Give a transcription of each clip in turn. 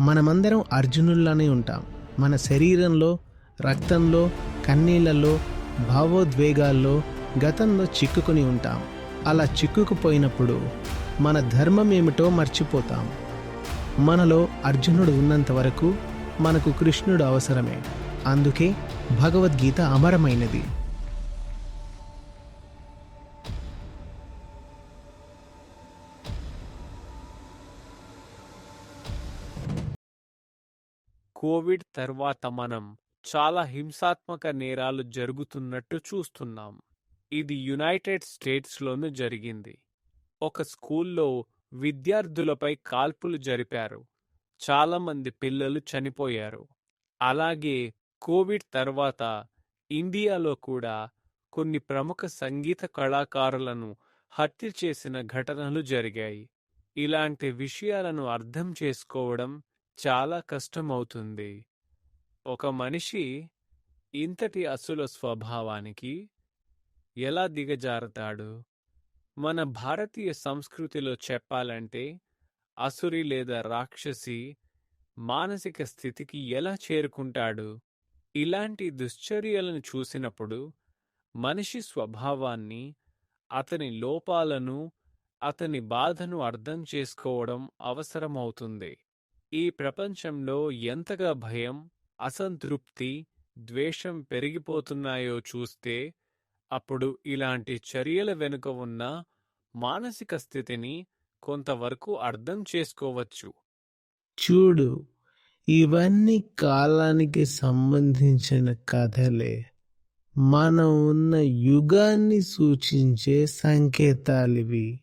మనమందరం అర్జునుల్లానే ఉంటాం. మన శరీరంలో రక్తంలో కన్నీళ్ళలో భావోద్వేగాల్లో గతంలో చిక్కుకుని ఉంటాం. అలా చిక్కుకుపోయినప్పుడు మన ధర్మం ఏమిటో మర్చిపోతాం. మనలో అర్జునుడు ఉన్నంత వరకు మనకు కృష్ణుడు అవసరమే. అందుకే భగవద్గీత అమరమైనది. కోవిడ్ తర్వాత మనం చాలా హింసాత్మక నేరాలు జరుగుతున్నట్టు చూస్తున్నాం. ఇది యునైటెడ్ స్టేట్స్లోనూ జరిగింది. ఒక స్కూల్లో విద్యార్థులపై కాల్పులు జరిపారు. చాలామంది పిల్లలు చనిపోయారు. అలాగే కోవిడ్ తర్వాత ఇండియాలో కూడా కొన్ని ప్రముఖ సంగీత కళాకారులను హత్య చేసిన ఘటనలు జరిగాయి. ఇలాంటి విషయాలను అర్థం చేసుకోవడం చాలా కష్టమవుతుంది. ఒక మనిషి ఇంతటి అసుల స్వభావానికి ఎలా దిగజారుతాడు? మన భారతీయ సంస్కృతిలో చెప్పాలంటే అసురి లేదా రాక్షసి మానసిక స్థితికి ఎలా చేరుకుంటాడు? ఇలాంటి దుశ్చర్యలను చూసినప్పుడు మనిషి స్వభావాన్ని అతని లోపాలను అతని బాధను అర్థం చేసుకోవడం అవసరమవుతుంది. ఈ ప్రపంచంలో ఎంతగా భయం అసంతృప్తి ద్వేషం పెరిగిపోతున్నాయో చూస్తే అప్పుడు ఇలాంటి చర్యల వెనుక ఉన్న మానసిక స్థితిని కొంతవరకు అర్థం చేసుకోవచ్చు. చూడు ఇవన్నీ కాలానికి సంబంధించిన కథలే. మనం ఉన్న యుగాన్ని సూచించే సంకేతాలివి.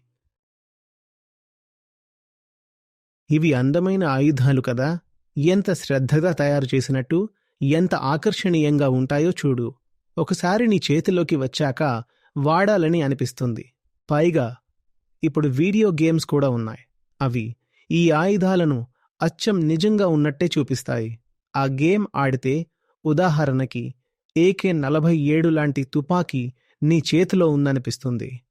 ఇవి అందమైన ఆయుధాలు కదా? ఎంత శ్రద్ధగా తయారు చేసినట్టు ఎంత ఆకర్షణీయంగా ఉంటాయో చూడు. ఒకసారి నీ చేతిలోకి వచ్చాక వాడాలని అనిపిస్తుంది. పైగా ఇప్పుడు వీడియో గేమ్స్ కూడా ఉన్నాయి. అవి ఈ ఆయుధాలను అచ్చం నిజంగా ఉన్నట్టే చూపిస్తాయి. ఆ గేమ్ ఆడితే ఉదాహరణకి ఏకే నలభై ఏడు లాంటి తుపాకీ నీ చేతిలో ఉందనిపిస్తుంది.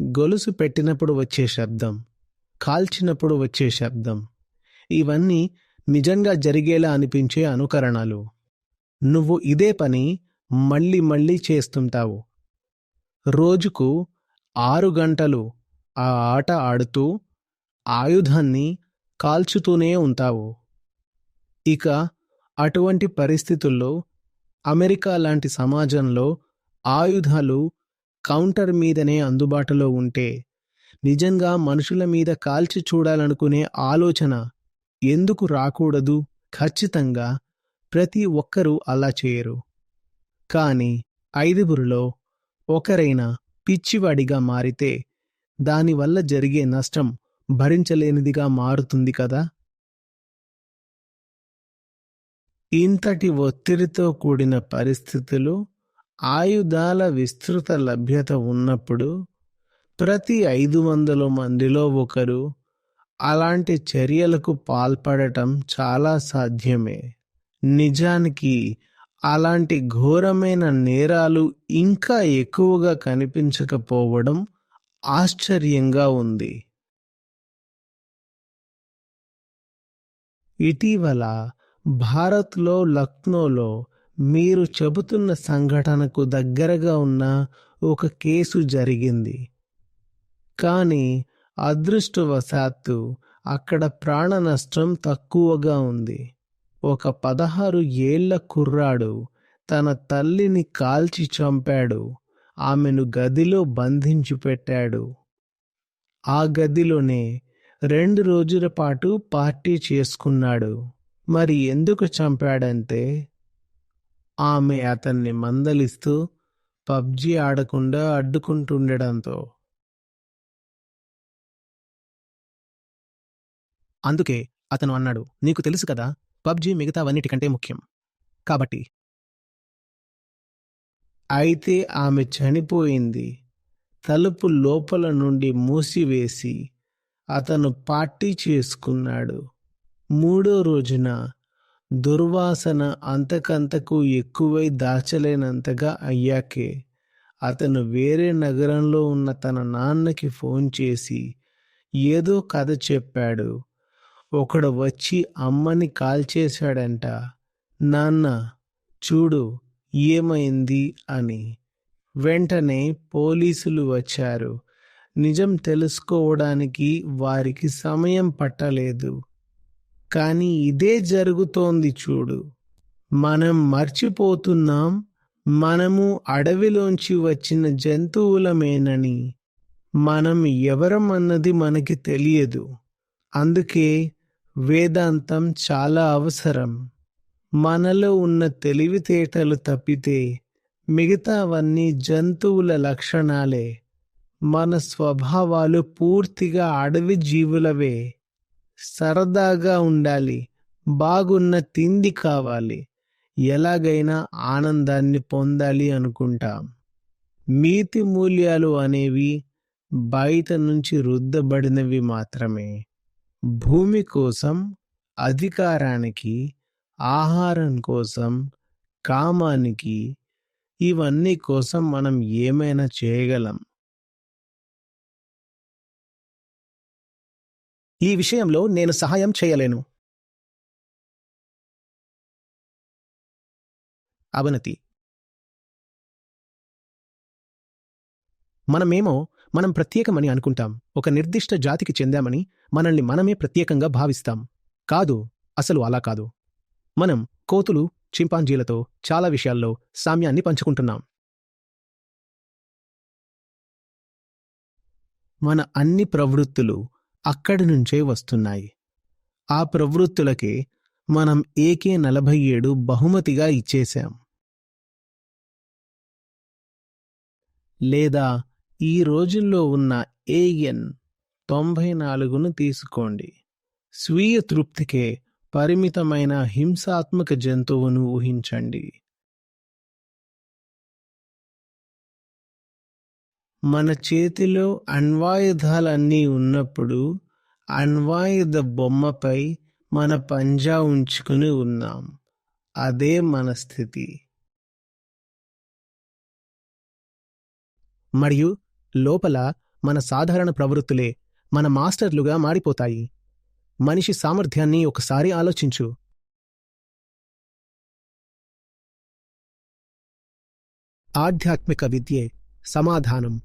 గొలుసు పెట్టినప్పుడు వచ్చే శబ్దం. కాల్చినప్పుడు వచ్చే శబ్దం. ఇవన్నీ నిజంగా జరిగేలా అనిపించే అనుకరణలు. నువ్వు ఇదే పని మళ్ళీ మళ్ళీ చేస్తుంటావు. రోజుకు ఆరు గంటలు ఆ ఆట ఆడుతూ ఆయుధాన్ని కాల్చుతూనే ఉంటావు. ఇక అటువంటి పరిస్థితుల్లో అమెరికా లాంటి సమాజంలో ఆయుధాలు కౌంటర్ మీదనే అందుబాటులో ఉంటే నిజంగా మనుషుల మీద కాల్చి చూడాలనుకునే ఆలోచన ఎందుకు రాకూడదు? ఖచ్చితంగా ప్రతి ఒక్కరూ అలా చేయరు. కాని ఐదుగురిలో ఒకరైనా పిచ్చివాడిగా మారితే దానివల్ల జరిగే నష్టం భరించలేనిదిగా మారుతుంది కదా? ఇంతటి ఒత్తిడితో కూడిన పరిస్థితులు ఆయుధాల విస్తృత లభ్యత ఉన్నప్పుడు ప్రతి ఐదు వందల మందిలో ఒకరు అలాంటి చర్యలకు పాల్పడటం చాలా సాధ్యమే. నిజానికి అలాంటి ఘోరమైన నేరాలు ఇంకా ఎక్కువగా కనిపించకపోవడం ఆశ్చర్యంగా ఉంది. ఇటీవల భారత్లో లక్నోలో మీరు చెబుతున్న సంఘటనకు దగ్గరగా ఉన్న ఒక కేసు జరిగింది. కానీ అదృష్టవశాత్తు అక్కడ ప్రాణ నష్టం తక్కువగా ఉంది. ఒక పదహారు ఏళ్ళ కుర్రాడు తన తల్లిని కాల్చి చంపాడు. ఆమెను గదిలో బంధించి పెట్టాడు. ఆ గదిలోనే రెండు రోజుల పాటు పార్టీ చేసుకున్నాడు. మరి ఎందుకు చంపాడంటే? ఆమె అతన్ని మందలిస్తూ పబ్జి ఆడకుండా అడ్డుకుంటుండడంతో అందుకే అతను అన్నాడు నీకు తెలుసు కదా పబ్జి మిగతావన్నిటికంటే ముఖ్యం. కాబట్టి అయితే ఆమె చనిపోయింది. తలుపు లోపల నుండి మూసివేసి అతను పార్టీ చేసుకున్నాడు. మూడో రోజున దుర్వాసన అంతకంతకు ఎక్కువై దాచలేనంతగా అయ్యాకే అతను వేరే నగరంలో ఉన్న తన నాన్నకి ఫోన్ చేసి ఏదో కథ చెప్పాడు. ఒకడు వచ్చి అమ్మని కాల్చేశాడంట నాన్న చూడు ఏమైంది అని. వెంటనే పోలీసులు వచ్చారు. నిజం తెలుసుకోవడానికి వారికి సమయం పట్టలేదు. కానీ ఇదే జరుగుతోంది చూడు. మనం మర్చిపోతున్నాం. మనము అడవిలోంచి వచ్చిన జంతువులమేనని. మనం ఎవరం అన్నది మనకి తెలియదు. అందుకే వేదాంతం చాలా అవసరం. మనలో ఉన్న తెలివితేటలు తప్పితే మిగతావన్నీ జంతువుల లక్షణాలే. మన స్వభావాలు పూర్తిగా అడవి జీవులవే. సరదాగా ఉండాలి బాగున్న తిండి కావాలి. ఎలాగైనా ఆనందాన్ని పొందాలి అనుకుంటాం. నీతి మూల్యాలు అనేవి బయట నుంచి రుద్దబడినవి మాత్రమే. భూమి కోసం అధికారానికి ఆహారం కోసం కామానికి ఇవన్నీ కోసం మనం ఏమైనా చేయగలం. ఈ విషయంలో నేను సహాయం చేయలేను. అవనతి. మనమేమో మనం ప్రత్యేకమని అనుకుంటాం. ఒక నిర్దిష్ట జాతికి చెందామని మనల్ని మనమే ప్రత్యేకంగా భావిస్తాం. కాదు అసలు అలా కాదు. మనం కోతులు చింపాంజీలతో చాలా విషయాల్లో సామ్యాన్ని పంచుకుంటున్నాం. మన అన్ని ప్రవృత్తులు అక్కడి నుంచే వస్తున్నాయి. ఆ ప్రవృత్తులకే మనం ఏకే నలభై ఏడు బహుమతిగా ఇచ్చేశాం. లేదా ఈ రోజుల్లో ఉన్న ఏఎన్ తొంభై నాలుగును తీసుకోండి. స్వీయ తృప్తికే పరిమితమైన హింసాత్మక జంతువును ఊహించండి. మన చేతిలో అణ్వాయుధాలన్నీ ఉన్నప్పుడు అణ్వాయుధ బొమ్మపై మన పంజా ఉంచుకుని ఉన్నాం. అదే మన స్థితి. మరియు లోపల మన సాధారణ ప్రవృత్తులే మన మాస్టర్లుగా మారిపోతాయి. మనిషి సామర్థ్యాన్ని ఒకసారి ఆలోచించు. ఆధ్యాత్మిక విద్యే సమాధానం.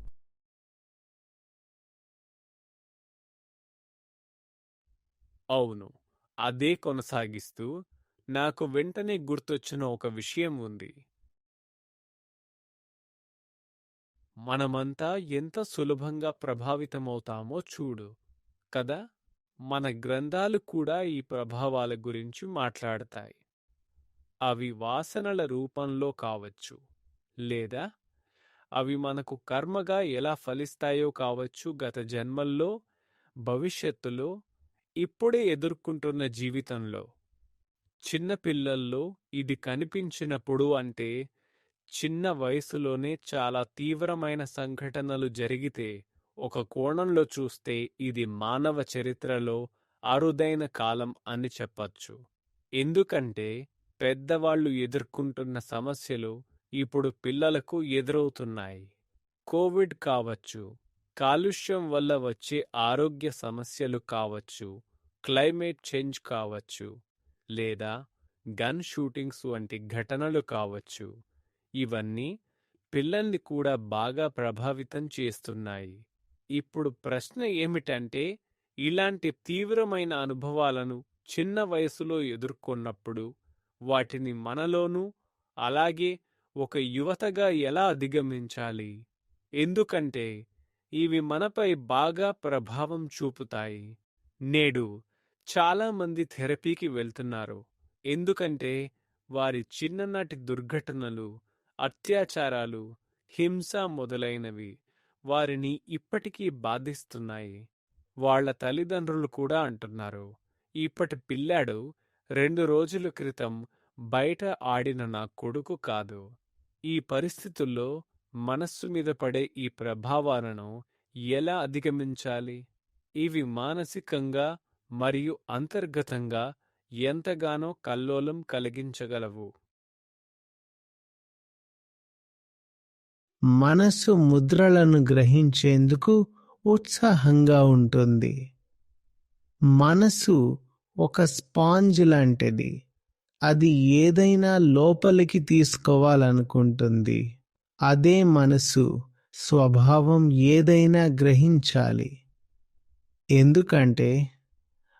అవును అదే కొనసాగిస్తూ నాకు వెంటనే గుర్తొచ్చిన ఒక విషయం ఉంది. మనమంతా ఎంత సులభంగా ప్రభావితమవుతామో చూడు కదా? మన గ్రంథాలు కూడా ఈ ప్రభావాల గురించి మాట్లాడతాయి. అవి వాసనల రూపంలో కావచ్చు లేదా అవి మనకు కర్మగా ఎలా ఫలిస్తాయో కావచ్చు గత జన్మల్లో భవిష్యత్తులో ఇప్పుడే ఎదుర్కొంటున్న జీవితంలో. చిన్నపిల్లల్లో ఇది కనిపించినప్పుడు అంటే చిన్న వయసులోనే చాలా తీవ్రమైన సంఘటనలు జరిగితే ఒక కోణంలో చూస్తే ఇది మానవ చరిత్రలో అరుదైన కాలం అని చెప్పచ్చు. ఎందుకంటే పెద్దవాళ్ళు ఎదుర్కొంటున్న సమస్యలు ఇప్పుడు పిల్లలకు ఎదురవుతున్నాయి. కోవిడ్ కావచ్చు కాలుష్యం వల్ల వచ్చే ఆరోగ్య సమస్యలు కావచ్చు క్లైమేట్ చేంజ్ కావచ్చు లేదా గన్ షూటింగ్స్ వంటి ఘటనలు కావచ్చు. ఇవన్నీ పిల్లల్ని కూడా బాగా ప్రభావితం చేస్తున్నాయి. ఇప్పుడు ప్రశ్న ఏమిటంటే ఇలాంటి తీవ్రమైన అనుభవాలను చిన్న వయసులో ఎదుర్కొన్నప్పుడు వాటిని మనలోనూ అలాగే ఒక యువతగా ఎలా అధిగమించాలి? ఎందుకంటే ఇవి మనపై బాగా ప్రభావం చూపుతాయి. నేడు చాలామంది థెరపీకి వెళ్తున్నారు. ఎందుకంటే వారి చిన్ననాటి దుర్ఘటనలు అత్యాచారాలు హింస మొదలైనవి వారిని ఇప్పటికీ బాధిస్తున్నాయి. వాళ్ళ తల్లిదండ్రులు కూడా అంటున్నారు. ఇప్పటి పిల్లాడు రెండు రోజుల క్రితం బయట ఆడిన నా కొడుకు కాదు. ఈ పరిస్థితుల్లో మనస్సు మీద పడే ఈ ప్రభావాలను ఎలా అధిగమించాలి? ఇవి మానసికంగా మరియు అంతర్గతంగా ఎంతగానో కల్లోలం కలిగించగలవు. మనసు ముద్రలను గ్రహించేందుకు ఉత్సాహంగా ఉంటుంది. మనసు ఒక స్పాంజ్ లాంటిది. అది ఏదైనా లోపలికి తీసుకోవాలనుకుంటుంది. అదే మనసు స్వభావం ఏదైనా గ్రహించాలి. ఎందుకంటే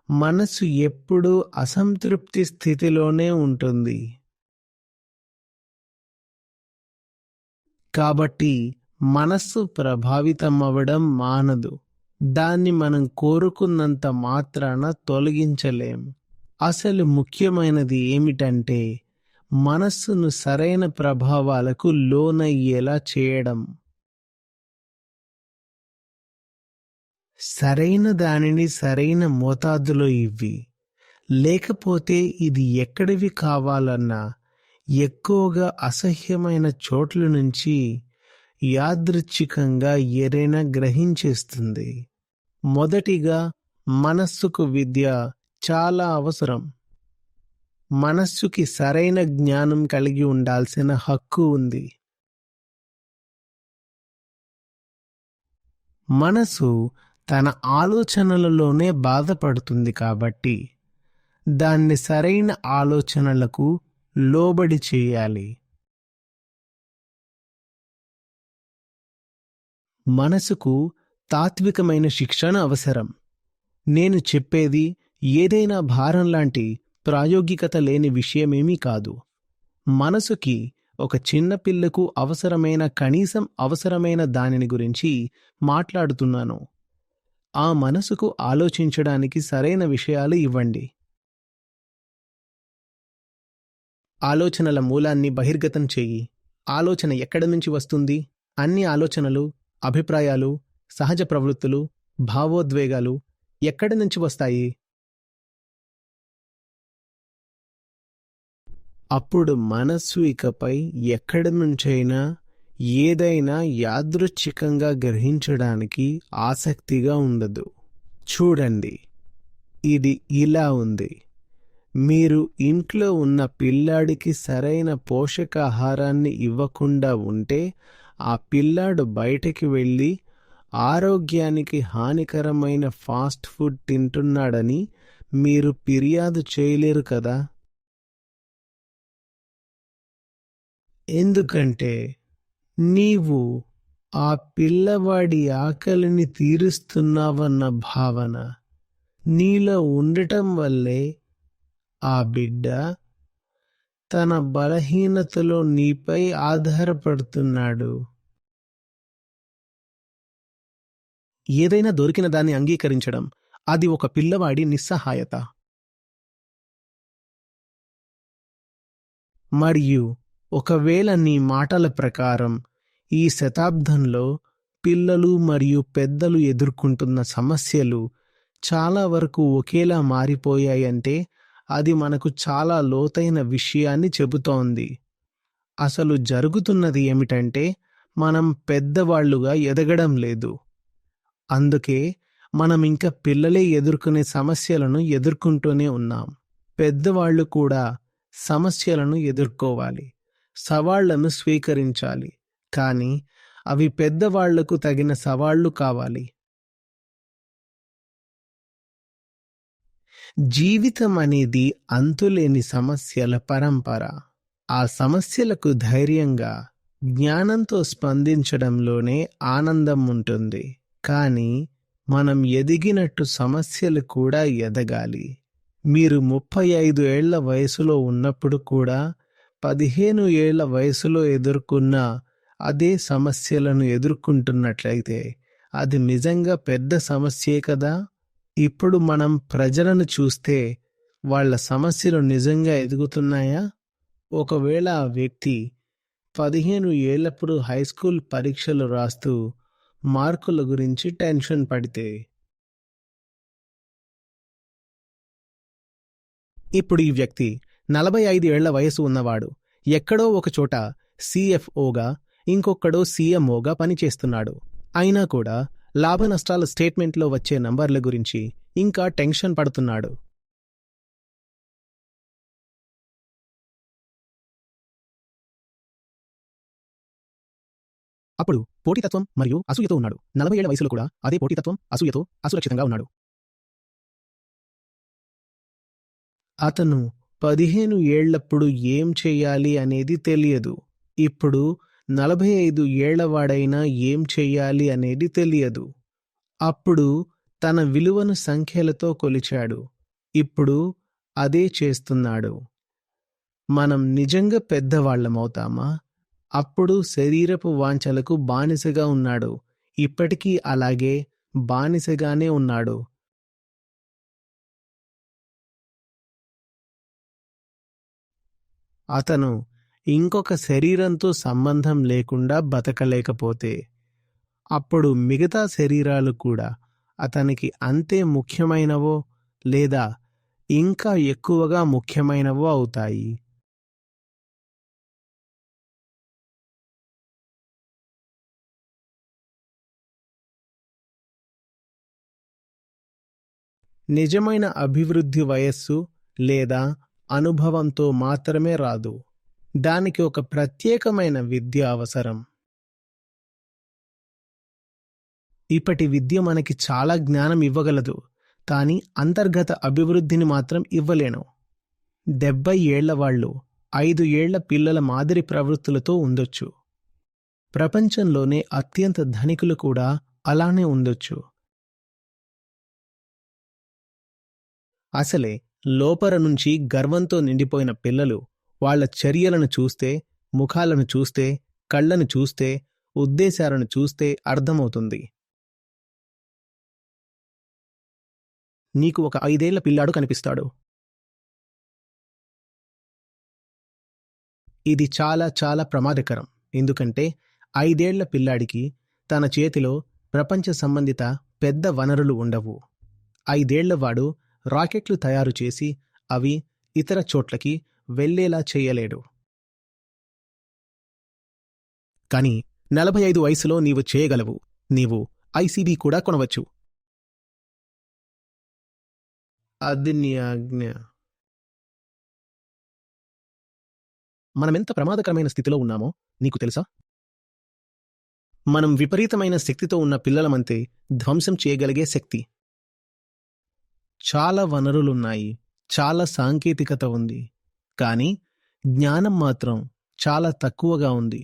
మనసు ఎప్పుడూ అసంతృప్తి స్థితిలోనే ఉంటుంది. కాబట్టి మనస్సు ప్రభావితమవ్వడం మానదు. దాన్ని మనం కోరుకున్నంత మాత్రాన తొలగించలేం. అసలు ముఖ్యమైనది ఏమిటంటే మనస్సును సరైన ప్రభావాలకు లోనయ్యేలా చేయడం. సరైన దానిని సరైన మోతాదులో ఇవ్వి. లేకపోతే ఇది ఎక్కడివి కావాలన్నా ఎక్కువగా అసహ్యమైన చోట్ల నుంచి యాదృచ్ఛికంగా ఏదైనా గ్రహించేస్తుంది. మొదటిగా మనస్సుకు విద్య చాలా అవసరం. మనస్సుకి సరైన జ్ఞానం కలిగి ఉండాల్సిన హక్కు ఉంది. మనసు తన ఆలోచనలలోనే బాధపడుతుంది కాబట్టి దాన్ని సరైన ఆలోచనలకు లోబడి చేయాలి. మనసుకు తాత్వికమైన శిక్షణ అవసరం. నేను చెప్పేది ఏదైనా భారం లాంటి ప్రాయోగికత లేని విషయమేమీ కాదు. మనసుకి ఒక చిన్న పిల్లకు అవసరమైన కనీసం అవసరమైన దానిని గురించి మాట్లాడుతున్నాను. ఆ మనసుకు ఆలోచించడానికి సరైన విషయాలు ఇవ్వండి. ఆలోచనల మూలాన్ని బహిర్గతం చెయ్యి ఆలోచన ఎక్కడి నుంచి వస్తుంది? అన్ని ఆలోచనలు అభిప్రాయాలు సహజ ప్రవృత్తులు భావోద్వేగాలు ఎక్కడి నుంచి వస్తాయి? అప్పుడు మనస్సు ఇకపై ఎక్కడి నుంచైనా ఏదైనా యాదృచ్ఛికంగా గ్రహించడానికి ఆసక్తిగా ఉండదు. చూడండి ఇది ఇలా ఉంది. మీరు ఇంట్లో ఉన్న పిల్లాడికి సరైన పోషకాహారాన్ని ఇవ్వకుండా ఉంటే ఆ పిల్లాడు బయటికి వెళ్ళి ఆరోగ్యానికి హానికరమైన ఫాస్ట్ ఫుడ్ తింటున్నాడని మీరు ఫిర్యాదు చేయలేరు కదా? ఎందుకంటే నీవు ఆ పిల్లవాడి ఆకలిని తీరుస్తున్నావన్న భావన నీలో ఉండటం వల్లే ఆ బిడ్డ తన బలహీనతలో నీపై ఆధారపడుతున్నాడు. ఏదైనా దొరికిన దాన్ని అంగీకరించడం అది ఒక పిల్లవాడి నిస్సహాయత. మరియు ఒకవేళ నీ మాటల ప్రకారం ఈ శతాబ్దంలో పిల్లలు మరియు పెద్దలు ఎదుర్కొంటున్న సమస్యలు చాలా వరకు ఒకేలా మారిపోయాయంటే అది మనకు చాలా లోతైన విషయాన్ని చెబుతోంది. అసలు జరుగుతున్నది ఏమిటంటే మనం పెద్దవాళ్ళుగా ఎదగడం లేదు. అందుకే మనం ఇంకా పిల్లలే ఎదుర్కొనే సమస్యలను ఎదుర్కొంటూనే ఉన్నాం. పెద్దవాళ్ళు కూడా సమస్యలను ఎదుర్కోవాలి. సవాళ్ళను స్వీకరించాలి. కానీ అవి పెద్దవాళ్ళకు తగిన సవాళ్ళు కావాలి. జీవితం అనేది అంతులేని సమస్యల పరంపర. ఆ సమస్యలకు ధైర్యంగా జ్ఞానంతో స్పందించడంలోనే ఆనందం ఉంటుంది. కానీ మనం ఎదిగినట్టు సమస్యలు కూడా ఎదగాలి. మీరు ముప్పై ఐదు ఏళ్ళ వయసులో ఉన్నప్పుడు కూడా పదిహేను ఏళ్ళ వయసులో ఎదుర్కొన్న అదే సమస్యలను ఎదుర్కొంటున్నట్లయితే అది నిజంగా పెద్ద సమస్యే కదా? ఇప్పుడు మనం ప్రజలను చూస్తే వాళ్ళ సమస్యలు నిజంగా ఎదుగుతున్నాయా? ఒకవేళ ఆ వ్యక్తి పదిహేను ఏళ్ళప్పుడు హై స్కూల్ పరీక్షలు రాస్తూ మార్కుల గురించి టెన్షన్ పడితే? ఇప్పుడు ఈ వ్యక్తి నలభై ఐదు ఏళ్ళ వయసు ఉన్నవాడు. ఎక్కడో ఒకచోట సిఎఫ్ఓగా ఇంకొక్కడో సీఎంఓగా పనిచేస్తున్నాడు. అయినా కూడా లాభ నష్టాల స్టేట్మెంట్లో వచ్చే నంబర్ల గురించి ఇంకా టెన్షన్ పడుతున్నాడు. అప్పుడు పోటీతత్వం మరియు అసూయతో ఉన్నాడు. నలభై ఏళ్ళ వయసులో కూడా అదే పోటీతత్వం అసూయతో అసురక్షితంగా ఉన్నాడు. అతను పదిహేను ఏళ్ళప్పుడు ఏం చేయాలి అనేది తెలియదు. ఇప్పుడు నలభై ఐదు ఏళ్ళవాడైనా ఏం చెయ్యాలి అనేది తెలియదు. అప్పుడు తన విలువను సంఖ్యలతో కొలిచాడు. ఇప్పుడు అదే చేస్తున్నాడు. మనం నిజంగా పెద్దవాళ్ళమవుతామా అప్పుడు శరీరపు వాంఛలకు బానిసగా ఉన్నాడు. ఇప్పటికీ అలాగే బానిసగానే ఉన్నాడు. అతను ఇంకొక శరీరంతో సంబంధం లేకుండా బతకలేకపోతే అప్పుడు మిగతా శరీరాలు కూడా అతనికి అంతే ముఖ్యమైనవో లేదా ఇంకా ఎక్కువగా ముఖ్యమైనవో అవుతాయి. నిజమైన అభివృద్ధి వయస్సు లేదా అనుభవంతో మాత్రమే రాదు. దానికి ఒక ప్రత్యేకమైన విద్య అవసరం. ఇప్పటి విద్య మనకి చాలా జ్ఞానం ఇవ్వగలదు కానీ అంతర్గత అభివృద్ధిని మాత్రం ఇవ్వలేను. డెబ్బై ఏళ్ళ వాళ్ళు ఐదు ఏళ్ళ పిల్లల మాదిరి ప్రవృత్తులతో ఉండొచ్చు. ప్రపంచంలోనే అత్యంత ధనికులు కూడా అలానే ఉండొచ్చు. అసలే లోపల నుంచి గర్వంతో నిండిపోయిన పిల్లలు వాళ్ళ చర్యలను చూస్తే ముఖాలను చూస్తే కళ్ళను చూస్తే ఉద్దేశాలను చూస్తే అర్థమవుతుంది. నీకు ఒక ఐదేళ్ళ పిల్లాడు కనిపిస్తాడు. ఇది చాలా చాలా ప్రమాదకరం. ఎందుకంటే ఐదేళ్ళ పిల్లాడికి తన చేతిలో ప్రపంచ సంబంధిత పెద్ద వనరులు ఉండవు. ఐదేళ్ళవాడు రాకెట్లు తయారు చేసి అవి ఇతర చోట్లకి వెళ్ళేలా చేయలేడు. కానీ నలభై ఐదు వయసులో నీవు చేయగలవు. నీవు ఐసీబీ కూడా కొనవచ్చు. అది నీ ఆజ్ఞ. మనమెంత ప్రమాదకరమైన స్థితిలో ఉన్నామో నీకు తెలుసా? మనం విపరీతమైన శక్తితో ఉన్న పిల్లలమంతే ధ్వంసం చేయగలిగే శక్తి. చాలా వనరులున్నాయి. చాలా సాంకేతికత ఉంది. కానీ జ్ఞానం మాత్రం చాలా తక్కువగా ఉంది.